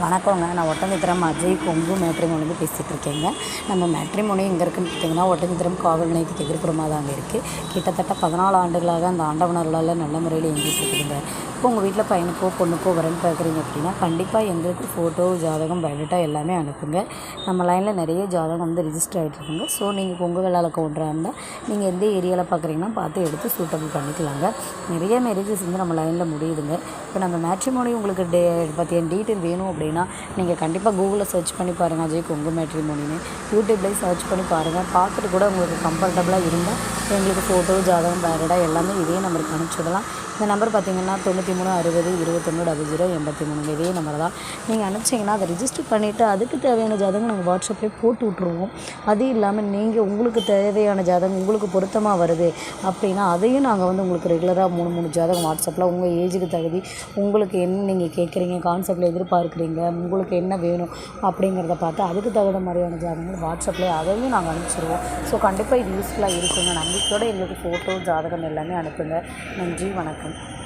வணக்கங்க. நான் ஒட்டமித்திரம் அஜய் கொங்கு மேட்ரிமோனிலேருந்து பேசிகிட்டு இருக்கேங்க நம்ம மேட்ரிமோனி எங்கே இருக்குன்னு பார்த்தீங்கன்னா ஒட்டமித்திரம் காவல் நிலையத்துக்கு எதிர்ப்புறமாக தான் இருக்குது கிட்டத்தட்ட பதினாலு ஆண்டுகளாக அந்த ஆண்டவனர்களால் நல்ல முறையில் இயங்கிட்டு இருக்குதுங்க இப்போ உங்கள் வீட்டில் பையனுக்கோ பொண்ணுக்கோ வரேன்னு பார்க்குறீங்க அப்படின்னா கண்டிப்பாக எங்களுக்கு ஃபோட்டோ ஜாதகம் பயோடேட்டா எல்லாமே அனுப்புங்க. நம்ம லைனில் நிறைய ஜாதகம் வந்து ரிஜிஸ்டர் ஆகிட்டு இருக்குங்க ஸோ நீங்கள் கொங்கு வேளாள கவுண்டராக இருந்தால் நீங்கள் எந்த ஏரியாவில் பார்க்குறீங்கன்னா பார்த்து எடுத்து சூட்டபிள் பண்ணிக்கலாங்க. நிறைய மேரேஜஸ் வந்து நம்ம லைனில் முடியுதுங்க. இப்போ நம்ம மேட்ரிமோனி உங்களுக்கு டே பற்றிய டீட்டெயில் வேணும் அப்படின்னா நீங்கள் கண்டிப்பாக கூகுளில் சர்ச் பண்ணி பாருங்கள் அஜய் கொங்கு மேட்ரிமோனின்னு யூடியூப்லேயும் சர்ச் பண்ணி பாருங்கள் பார்த்துட்டு கூட உங்களுக்கு கம்ஃபர்டபுளாக இருந்தால் எங்களுக்கு ஃபோட்டோ ஜாதகம் பேரடா எல்லாமே இதே நம்பருக்கு அனுப்பிச்சுடலாம் இந்த நம்பர் பார்த்தீங்கன்னா தொண்ணூற்றி மூணு அறுபது இருபத்தொன்று டபுள் ஜீரோ எண்பத்தி மூணு இதே நம்பர் தான். நீங்கள் அனுப்பிச்சிங்கன்னா அதை ரிஜிஸ்டர் பண்ணிவிட்டு அதுக்கு தேவையான ஜாதகம் நாங்கள் வாட்ஸ்அப்லேயே போட்டு விட்ருவோம் அது இல்லாமல் நீங்கள் உங்களுக்கு தேவையான ஜாதகம் உங்களுக்கு பொருத்தமாக வருது அப்படின்னா அதையும் நாங்கள் வந்து உங்களுக்கு ரெகுலராக மூணு மூணு ஜாதகம் வாட்ஸ்அப்பில் உங்கள் ஏஜுக்கு தகுதி உங்களுக்கு என்ன நீங்கள் கேட்குறீங்க கான்செப்டில் எதிர்பார்க்குறீங்க உங்களுக்கு என்ன வேணும் அப்படிங்கிறத பார்த்து அதுக்கு தகுந்த மாதிரியான ஜாதகங்கள் வாட்ஸ்அப்லேயே அதையும் நாங்கள் அனுப்பிச்சிடுவோம் ஸோ கண்டிப்பாக இது யூஸ்ஃபுல்லாக இருக்குங்க நம்பிக்கையோடு எங்களுக்கு ஃபோட்டோ ஜாதகம் எல்லாமே அனுப்புங்க. நன்றி வணக்கம்.